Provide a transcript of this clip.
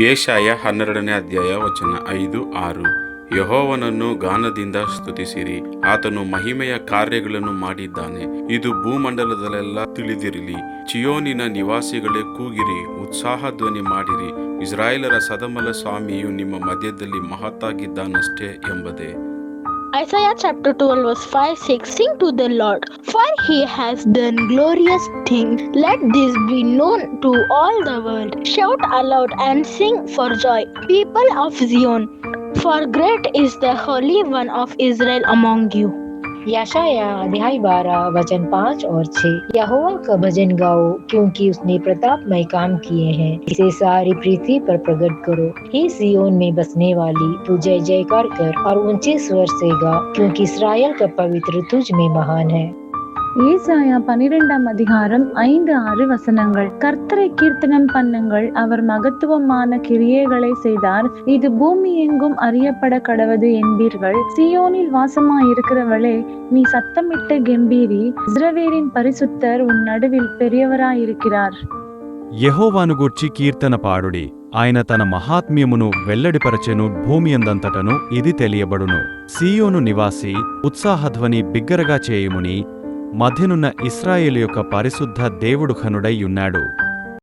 ಏಷಾಯ ಹನ್ನೆರಡನೇ ಅಧ್ಯಾಯ ವಚನ ಐದು ಆರು. ಯಹೋವನನ್ನು ಗಾನದಿಂದ ಸ್ತುತಿಸಿರಿ, ಆತನು ಮಹಿಮೆಯ ಕಾರ್ಯಗಳನ್ನು ಮಾಡಿದ್ದಾನೆ. ಇದು ಭೂಮಂಡಲದಲ್ಲೆಲ್ಲ ತಿಳಿದಿರಲಿ. ಚಿಯೋನಿನ ನಿವಾಸಿಗಳೇ ಕೂಗಿರಿ, ಉತ್ಸಾಹ ಧ್ವನಿ ಮಾಡಿರಿ. ಇಸ್ರಾಯೇಲರ ಸದಮಲ ಸ್ವಾಮಿಯು ನಿಮ್ಮ ಮಧ್ಯದಲ್ಲಿ ಮಹತ್ತಾಗಿದ್ದಾನಷ್ಟೇ ಎಂಬುದೇ. Isaiah chapter 12 verse 5 6 Sing to the Lord, for he has done glorious things. Let this be known to all the world. Shout aloud and sing for joy, people of Zion, for great is the Holy One of Israel among you. याशाया, अध्याय बारह, वचन पाँच और छह। यहोवा का भजन गाओ, क्योंकि उसने प्रतापमय काम किए हैं। इसे सारी पृथ्वी पर प्रकट करो। हे सियोन में बसने वाली, तू जय जयकार कर और ऊँचे स्वर से गा, क्योंकि इसराइल का पवित्र तुझ में महान है। ஏசாயா பனிரெண்டாம் அதிகாரம் ஐந்து ஆறு வசனங்கள் கர்த்தரை கீர்த்தனம் பண்ணுங்கள் அவர் மகத்துவமான கிரியைகளை செய்தார் இது பூமி எங்கும் அறியப்பட கடவது என்பீர்கள் சியோனில் வாசமாயிருக்கிறவளே நீ சத்தமிட்டு கெம்பீரி இஸ்ரவேலின் பரிசுத்தர் உன் நடுவில் பெரியவராயிருக்கிறார் యెహోవాను గూర్చి కీర్తన పాడుడి ఆయన తన మహాత్మ్యమును వెల్లడిపరచెను భూమియందంతటను ఇది తెలియబడును సీయోను నివాసి ఉత్సాహధ్వని బిగ్గరగా చేయుముని మధ్యనున్న ఇస్రాయేల్ యొక్క పరిశుద్ధ దేవుడు ఘనుడై ఉన్నాడు.